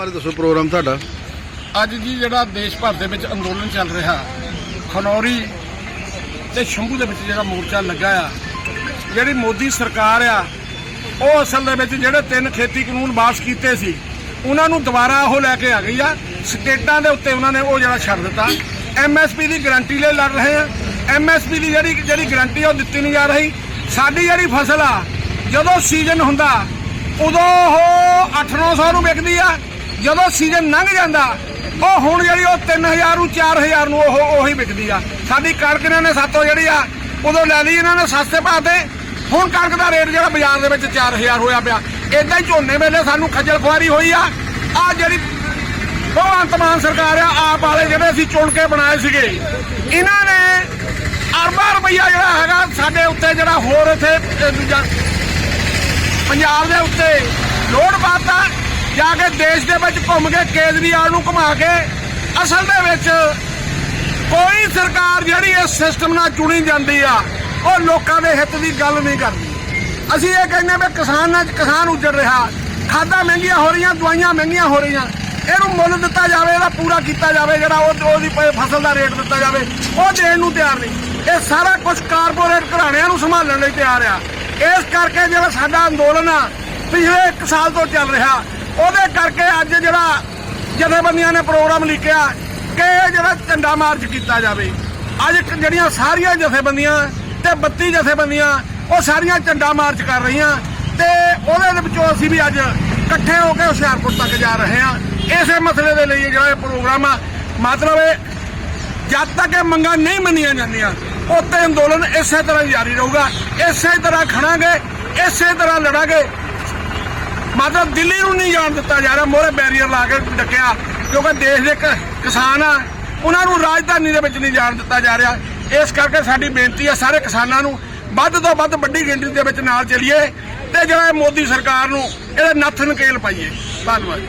ਬਾਰੇ ਦੱਸੋ ਪ੍ਰੋਗਰਾਮ ਤੁਹਾਡਾ? ਅੱਜ ਜੀ ਜਿਹੜਾ ਦੇਸ਼ ਭਰ ਦੇ ਵਿੱਚ ਅੰਦੋਲਨ ਚੱਲ ਰਿਹਾ, ਖਨੌਰੀ ਤੇ ਸ਼ੰਭੂ ਦੇ ਵਿੱਚ ਜਿਹੜਾ ਮੋਰਚਾ ਲੱਗਾ ਆ, ਜਿਹੜੀ ਮੋਦੀ ਸਰਕਾਰ ਆ, ਉਹ ਅਸਲ ਦੇ ਵਿੱਚ ਜਿਹੜੇ ਤਿੰਨ ਖੇਤੀ ਕਾਨੂੰਨ ਪਾਸ ਕੀਤੇ ਸੀ, ਉਹਨਾਂ ਨੂੰ ਦੁਬਾਰਾ ਉਹ ਲੈ ਕੇ ਆ ਗਈ ਆ। ਸਟੇਟਾਂ ਦੇ ਉੱਤੇ ਉਹਨਾਂ ਨੇ ਉਹ ਜਿਹੜਾ ਛੱਡ ਦਿੱਤਾ। ਐਮਐਸਪੀ ਦੀ ਗਾਰੰਟੀ ਲਈ ਲੜ ਰਹੇ ਆ। ਐਮਐਸਪੀ ਦੀ ਜਿਹੜੀ ਜਿਹੜੀ ਗਾਰੰਟੀ ਉਹ ਦਿੱਤੀ ਨਹੀਂ ਜਾ ਰਹੀ। ਸਾਡੀ ਜਿਹੜੀ ਫਸਲ ਆ, ਜਦੋਂ ਸੀਜ਼ਨ ਹੁੰਦਾ, ਉਦੋਂ ਉਹ 8-900 ਨੂੰ ਵਿਕਦੀ ਆ। ਜਦੋਂ ਸੀਜ਼ਨ ਲੰਘ ਜਾਂਦਾ, ਉਹ ਹੁਣ ਜਿਹੜੀ ਉਹ 3000 ਨੂੰ 4000 ਨੂੰ ਉਹ ਉਹੀ ਵਿਕਦੀ ਆ। ਸਾਡੀ ਕਣਕ ਇਹਨਾਂ ਨੇ ਸਾਤੋਂ ਜਿਹੜੀ ਆ, ਉਦੋਂ ਲੈ ਲਈ, ਇਹਨਾਂ ਨੇ ਸਸਤੇ ਭਾਅ ਤੇ ਹੁਣ ਕਣਕ ਦਾ ਰੇਟ ਜਿਹੜਾ ਬਾਜ਼ਾਰ ਦੇ ਵਿੱਚ 4000 ਹੋਇਆ ਪਿਆ। ਇਦਾਂ ਹੀ ਝੋਨੇ ਵੇਲੇ ਸਾਨੂੰ ਖੱਜਲ ਖੁਆਰੀ ਹੋਈ ਆ। ਆ ਜਿਹੜੀ ਭਗਵੰਤ ਮਾਨ ਸਰਕਾਰ ਆ, ਆਪ ਵਾਲੇ ਜਿਹੜੇ ਅਸੀਂ ਚੁਣ ਕੇ ਬਣਾਏ ਸੀਗੇ, ਇਹਨਾਂ ਨੇ ਅਰਬਾਂ ਰੁਪਈਆ ਜਿਹੜਾ ਹੈਗਾ ਸਾਡੇ ਉੱਤੇ ਜਿਹੜਾ ਹੋਰ ਇੱਥੇ ਪੰਜਾਬ ਦੇ ਉੱਤੇ ਲੋਡ ਪਾਤਾ। ਜਾ ਕੇ ਦੇਸ਼ ਦੇ ਵਿੱਚ ਘੁੰਮ ਕੇ ਕੇਜਰੀਵਾਲ ਨੂੰ ਘੁਮਾ ਕੇ ਅਸਲ ਦੇ ਵਿੱਚ ਕੋਈ ਸਰਕਾਰ ਜਿਹੜੀ ਇਸ ਸਿਸਟਮ ਨਾਲ ਚੁਣੀ ਜਾਂਦੀ ਆ, ਉਹ ਲੋਕਾਂ ਦੇ ਹਿੱਤ ਦੀ ਗੱਲ ਨਹੀਂ ਕਰਦੀ। ਅਸੀਂ ਇਹ ਕਹਿੰਦੇ ਵੀ ਕਿਸਾਨਾਂ ਨਾਲ ਕਿਸਾਨ ਉੱਜੜ ਰਿਹਾ। ਖਾਦਾਂ ਮਹਿੰਗੀਆਂ ਹੋ ਰਹੀਆਂ, ਦਵਾਈਆਂ ਮਹਿੰਗੀਆਂ ਹੋ ਰਹੀਆਂ। ਇਹਨੂੰ ਮੁੱਲ ਦਿੱਤਾ ਜਾਵੇ, ਇਹਦਾ ਪੂਰਾ ਕੀਤਾ ਜਾਵੇ, ਜਿਹੜਾ ਉਹ ਉਹਦੀ ਫਸਲ ਦਾ ਰੇਟ ਦਿੱਤਾ ਜਾਵੇ, ਉਹ ਦੇਣ ਨੂੰ ਤਿਆਰ ਨਹੀਂ। ਇਹ ਸਾਰਾ ਕੁਝ ਕਾਰਪੋਰੇਟ ਘਰਾਣਿਆਂ ਨੂੰ ਸੰਭਾਲਣ ਲਈ ਤਿਆਰ ਆ। ਇਸ ਕਰਕੇ ਜਿਹੜਾ ਸਾਡਾ ਅੰਦੋਲਨ ਆ, ਪਿਛਲੇ 1 ਸਾਲ ਤੋਂ ਚੱਲ ਰਿਹਾ। ਉਹਦੇ ਕਰਕੇ ਅੱਜ ਜਿਹੜਾ ਜਥੇਬੰਦੀਆਂ ਨੇ ਪ੍ਰੋਗਰਾਮ ਲਿਖਿਆ ਕਿ ਇਹ ਜਿਹੜਾ ਝੰਡਾ ਮਾਰਚ ਕੀਤਾ ਜਾਵੇ। ਅੱਜ ਜਿਹੜੀਆਂ ਸਾਰੀਆਂ ਜਥੇਬੰਦੀਆਂ ਤੇ 32 ਜਥੇਬੰਦੀਆਂ, ਉਹ ਸਾਰੀਆਂ ਝੰਡਾ ਮਾਰਚ ਕਰ ਰਹੀਆਂ ਤੇ ਉਹਦੇ ਵਿੱਚੋਂ ਅਸੀਂ ਵੀ ਅੱਜ ਇਕੱਠੇ ਹੋ ਕੇ ਹੁਸ਼ਿਆਰਪੁਰ ਤੱਕ ਜਾ ਰਹੇ ਹਾਂ। ਇਸੇ ਮਸਲੇ ਦੇ ਲਈ ਇਹ ਜਿਹੜਾ ਇਹ ਪ੍ਰੋਗਰਾਮ ਆ, ਮਤਲਬ ਇਹ ਜਦ ਤੱਕ ਇਹ ਮੰਗਾਂ ਨਹੀਂ ਮੰਨੀਆਂ ਜਾਂਦੀਆਂ, ਉੱਤੇ ਅੰਦੋਲਨ ਇਸੇ ਤਰ੍ਹਾਂ ਜਾਰੀ ਰਹੂਗਾ। ਇਸੇ ਤਰ੍ਹਾਂ ਖੜਾਂਗੇ, ਇਸੇ ਤਰ੍ਹਾਂ ਲੜਾਂਗੇ ਮਤਲਬ ਦਿੱਲੀ ਨੂੰ ਨਹੀਂ ਜਾਣ ਦਿੱਤਾ ਜਾ ਰਿਹਾ ਮੋਰੇ ਬੈਰੀਅਰ ਲਾ ਕੇ ਡੱਕਿਆ, ਕਿਉਂਕਿ ਦੇਸ਼ ਦੇ ਕ- ਕਿਸਾਨ ਆ, ਉਹਨਾਂ ਨੂੰ ਰਾਜਧਾਨੀ ਦੇ ਵਿੱਚ ਨਹੀਂ ਜਾਣ ਦਿੱਤਾ ਜਾ ਰਿਹਾ। ਇਸ ਕਰਕੇ ਸਾਡੀ ਬੇਨਤੀ ਆ ਸਾਰੇ ਕਿਸਾਨਾਂ ਨੂੰ, ਵੱਧ ਤੋਂ ਵੱਧ ਵੱਡੀ ਗਿਣਤੀ ਦੇ ਵਿੱਚ ਨਾਲ ਚੱਲੀਏ ਤੇ ਜਿਹੜਾ ਮੋਦੀ ਸਰਕਾਰ ਨੂੰ, ਇਹਦੇ ਨੱਥ ਨਕੇਲ ਪਾਈਏ। ਧੰਨਵਾਦ।